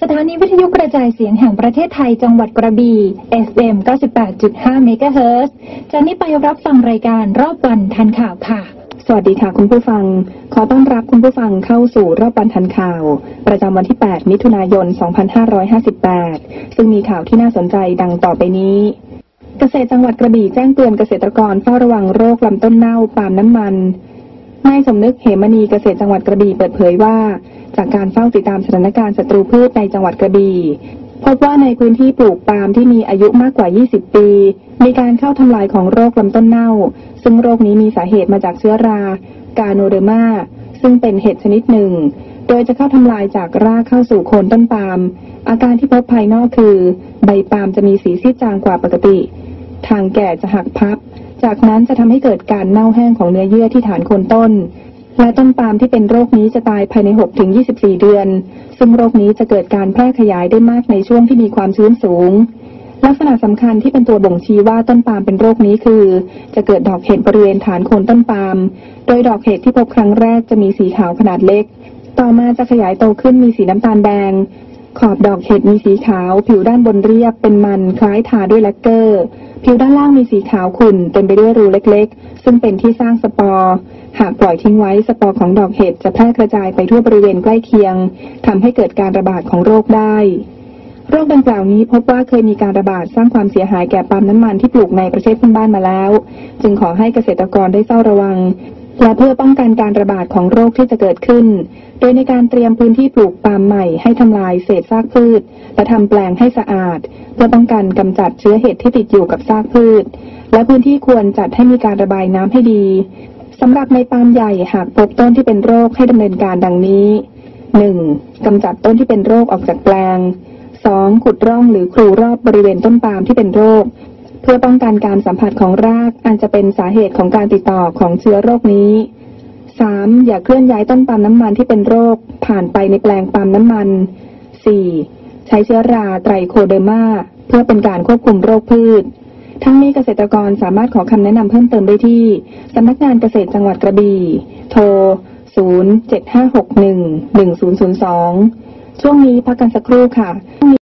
สถานีวิทยุกระจายเสียงแห่งประเทศไทยจังหวัดกระบี่ FM 98.5 MHz จากนี้ไปรับฟังรายการรอบวันทันข่าวค่ะ สวัสดีค่ะคุณผู้ฟัง ขอต้อนรับคุณผู้ฟังเข้าสู่รอบวันทันข่าว ประจำวันที่ 8 มิถุนายน 2558 ซึ่งมีข่าวที่น่าสนใจดังต่อไปนี้เกษตรจังหวัดกระบี่แจ้งเตือนเกษตรกรเฝ้าระวังโรคลำต้นเน่าปาล์มน้ำมันนายสมนึกเหมณีเกษตรจังหวัดกระบี่เปิดเผยว่า จากการเฝ้าติดตามสถานการณ์ศัตรูพืชในจังหวัดกระบี่พบว่าในพื้นที่ปลูกปาล์มที่มีอายุมากกว่า 20 ปี มีการเข้าทำลายของโรคลำต้นเน่า ซึ่งโรคนี้มีสาเหตุมาจากเชื้อรา กาโนเดอร์มา ซึ่งเป็นเห็ดชนิดหนึ่ง โดยจะเข้าทำลายจากรากเข้าสู่โคนต้นปาล์ม อาการที่พบภายนอกคือ ใบปาล์มจะมีสีซีดจางกว่าปกติ ทางแก่จะหักพับ จากนั้นจะทำให้เกิดการเน่าแห้งของเนื้อเยื่อที่ฐานโคนต้น และต้นปาล์มที่เป็นโรคนี้จะตายภายใน 6-24 เดือน ซึ่งโรคนี้จะเกิดการแพร่ขยายได้มากในช่วงที่มีความชื้นสูง ลักษณะสำคัญที่เป็นตัวบ่งชี้ว่าต้นปาล์มเป็นโรคนี้คือ จะเกิดดอกเห็ดบริเวณฐานโคนต้นปาล์ม โดยดอกเห็ดที่พบครั้งแรกจะมีสีขาวขนาดเล็ก ต่อมาจะขยายโตขึ้นมีสีน้ำตาลแดง ขอบดอกเห็ดมีสีขาว ผิวด้านบนเรียบเป็นมันคล้ายทาด้วยแลกเกอร์ ผิวด้านล่างมีสีขาวขุ่นเต็มไปด้วยรูเล็กๆ ซึ่งเป็นที่สร้างสปอร์ หากปล่อยทิ้งไว้สปอร์ของดอกเห็ดจะแพร่กระจายไปทั่วบริเวณใกล้เคียงทำให้เกิดการระบาดของโรคได้ โรคดังกล่าวนี้พบว่าเคยมีการระบาดสร้างความเสียหายแก่ปาล์มน้ำมันที่ปลูกในประเทศเพื่อนบ้านมาแล้ว จึงขอให้เกษตรกรได้เฝ้าระวัง และเพื่อป้องกันการระบาดของโรคที่จะเกิดขึ้น โดยในการเตรียมพื้นที่ปลูกปาล์มใหม่ให้ทำลายเศษซากพืช และทำแปลงให้สะอาด เพื่อป้องกันกำจัดเชื้อเห็ดที่ติดอยู่กับซากพืช และพื้นที่ควรจัดให้มีการระบายน้ำให้ดีสำหรับในปาล์มใหญ่หากพบต้นที่เป็นโรคให้ดำเนินการดังนี้ 1. กำจัดต้นที่เป็นโรคออกจากแปลง 2. ขุดร่องหรือครูรอบบริเวณต้นปาล์มที่เป็นโรค เพื่อป้องกันการสัมผัสของรากอันจะเป็นสาเหตุของการติดต่อของเชื้อโรคนี้ 3. อย่าเคลื่อนย้ายต้นปาล์มน้ำมันที่เป็นโรค ผ่านไปในแปลงปาล์มน้ำมัน 4. ใช้เชื้อราไตรโคเดอร์มาเพื่อเป็นการควบคุมโรคพืช ทั้งนี้เกษตรกรสามารถขอคำแนะนำเพิ่มเติมได้ที่สำนักงานเกษตรจังหวัดกระบี่ โทร 075611002 ช่วงนี้พักกันสักครู่ค่ะ